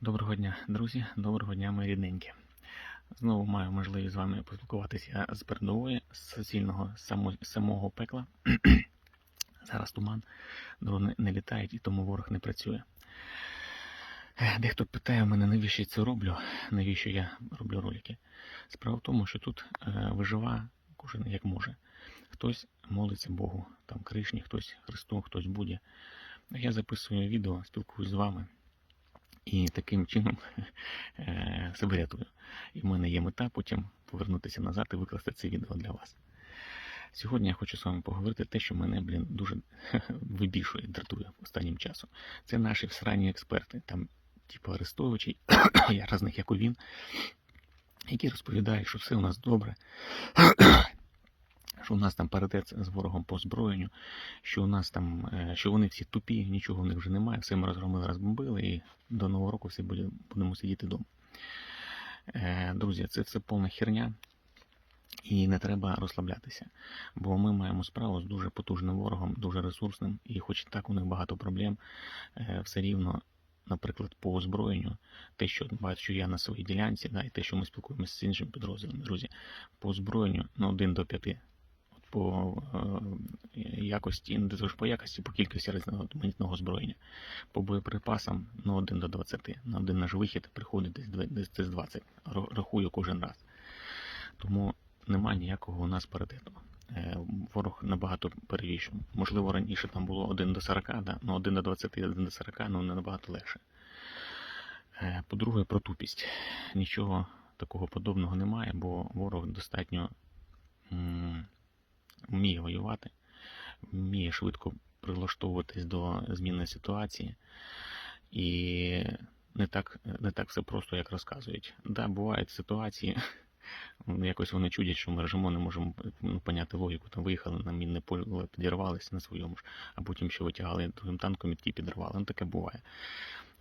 Доброго дня, друзі, доброго дня, мої рідненькі. Знову маю можливість з вами поспілкуватися з передової, з суцільного само, самого пекла. Зараз туман, дрони не літають і тому ворог не працює. Е, Дехто питає мене, навіщо я це роблю, навіщо я роблю ролики. Справа в тому, що тут е, вижива кожен як може. Хтось молиться Богу, там Кришні, хтось Христу, хтось Буді. Я записую відео, спілкуюсь з вами. І таким чином е, себе рятую. І в мене є мета потім повернутися назад і викласти це відео для вас. Сьогодні я хочу з вами поговорити те, що мене, блін, дуже вибішує, дратує останнім часом. Це наші всранні експерти, там, типу Арестовичі, я різних, як у він, які розповідають, що все у нас добре, що у нас там паритет з ворогом по озброєнню, що у нас там, е, що вони всі тупі, нічого в них вже немає, все ми розгромили, розбомбили, і до нового року всі будемо сидіти вдома. Е, Друзі, це все повна херня. І не треба розслаблятися, бо ми маємо справу з дуже потужним ворогом, дуже ресурсним, і хоч так у них багато проблем, е, все рівно, наприклад, по озброєнню, те, що бачу я на своїй ділянці, да, і те, що ми спілкуємося з іншими підрозділами, друзі, по озброєнню ну, 1 до 5. По е, якості, не те ж по якості, по кількості різноманітного озброєння. По боєприпасам ну, 1 до 20. На один наш вихід приходить десь десь 20. Рахую кожен раз. Тому немає ніякого у нас паритету. Е, Ворог набагато перевищує. Можливо, раніше там було 1 до 40, да? ну 1 до 20, 1 до 40, ну не набагато легше. Е, По-друге, про тупість. Нічого такого подобного немає, бо ворог достатньо вміє воювати, вміє швидко прилаштовуватись до змінної ситуації. І не так, не так все просто, як розказують. Да, бувають ситуації, Якось вони чудять, що ми режимо, не можемо ну, поняти логіку. Там виїхали на мінне поле, підірвалися на своєму ж, а потім ще витягали другим танком і ті підірвали. Ну таке буває.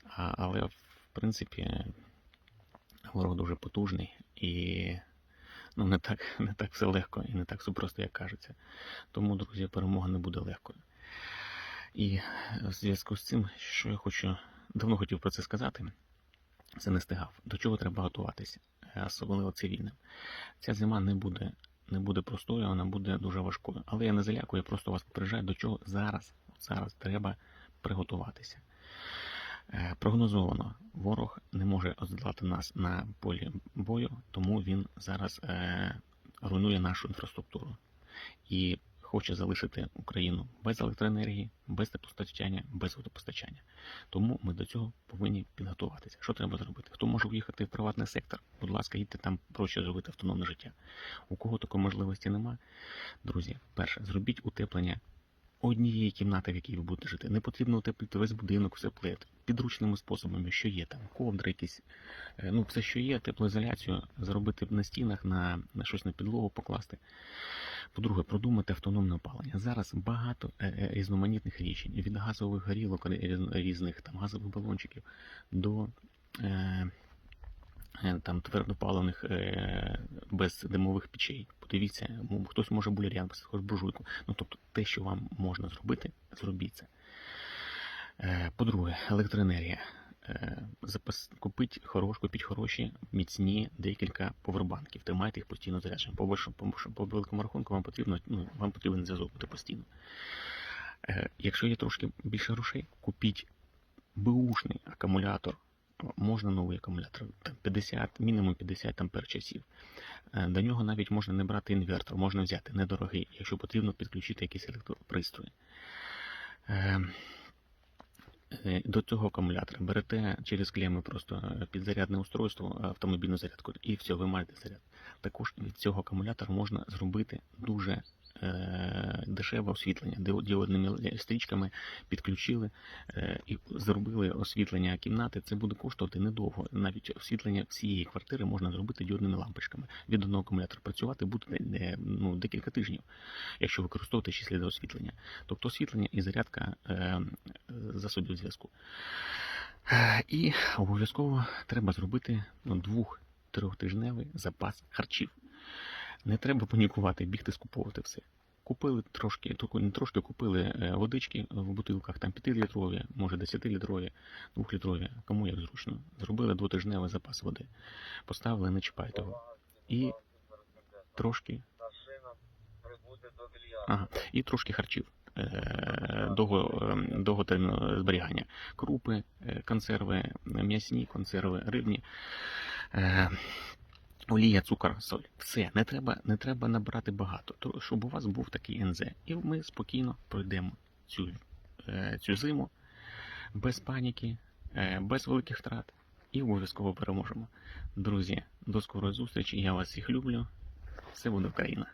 А, але в принципі ворог дуже потужний і ну, не так, не так все легко і не так все просто, як кажеться. Тому, друзі, перемога не буде легкою. І в зв'язку з цим, що я хочу, давно хотів про це сказати, це не стигав. До чого треба готуватися, е, особливо цивільним. Ця зима не буде, не буде простою, вона буде дуже важкою. Але я не залякую, я просто вас попереджаю, до чого зараз, зараз треба приготуватися. Е, Прогнозовано, ворог не може оздолати нас на полі бою, тому він зараз е, руйнує нашу інфраструктуру і хоче залишити Україну без електроенергії, без теплопостачання, без водопостачання. Тому ми до цього повинні підготуватися. Що треба зробити? Хто може уїхати в приватний сектор? Будь ласка, їдьте там проще зробити автономне життя. У кого такої можливості немає, друзі, перше, зробіть утеплення однієї кімнати, в якій ви будете жити. Не потрібно утеплити весь будинок, все плет. Підручними способами, що є там, ковдри якісь, е, ну все, що є, теплоізоляцію зробити на стінах, на, на щось на підлогу покласти. По-друге, продумати автономне опалення. Зараз багато е, е, різноманітних рішень від газових горілок різних, там газових балончиків до там твердопаливних е, бездимових печей. Подивіться, хтось може буляріан, хоч буржуйку. Ну тобто те, що вам можна зробити, зробіть це. Е, По-друге, електроенергія. Е, купіть хорош, купіть хороші, міцні декілька повербанків. Тримайте їх постійно зарядженими. По, по, по великому рахунку вам потрібно, ну, вам потрібен зв'язок бути постійно. Е, Якщо є трошки більше грошей, купіть беушний акумулятор. Можна новий акумулятор, там 50, мінімум 50 ампер часів. До нього навіть можна не брати інвертор, можна взяти недорогий, якщо потрібно підключити якісь електропристрої. Е, До цього акумулятора берете через клеми просто е, підзарядне устройство, е, автомобільну зарядку, і все, ви маєте заряд. Також від цього акумулятора можна зробити дуже дешеве освітлення. Діодними стрічками підключили е, і зробили освітлення кімнати. Це буде коштувати недовго. Навіть освітлення всієї квартири можна зробити діодними лампочками. Від одного акумулятора працювати буде е, ну, декілька тижнів, якщо використовувати ще сліди освітлення. Тобто освітлення і зарядка е, засобів зв'язку. Е, І обов'язково треба зробити ну, двох-трьохтижневий запас харчів. Не треба панікувати, бігти скуповувати все. Купили трошки, не трошки купили е, водички в бутилках, там 5-літрові, може 10-літрові, 2-літрові, кому як зручно. Зробили двотижневий запас води. Поставили, не чіпайте його. І трошки. Ага. І трошки харчів е, довго, е, довготермінового зберігання. Крупи, е, консерви, м'ясні консерви, рибні. Олія, цукор, соль. Все, не треба, не треба набрати багато, то, щоб у вас був такий НЗ. І ми спокійно пройдемо цю, е, цю зиму без паніки, е, без великих втрат і обов'язково переможемо. Друзі, до скорої зустрічі. Я вас всіх люблю. Все буде Україна.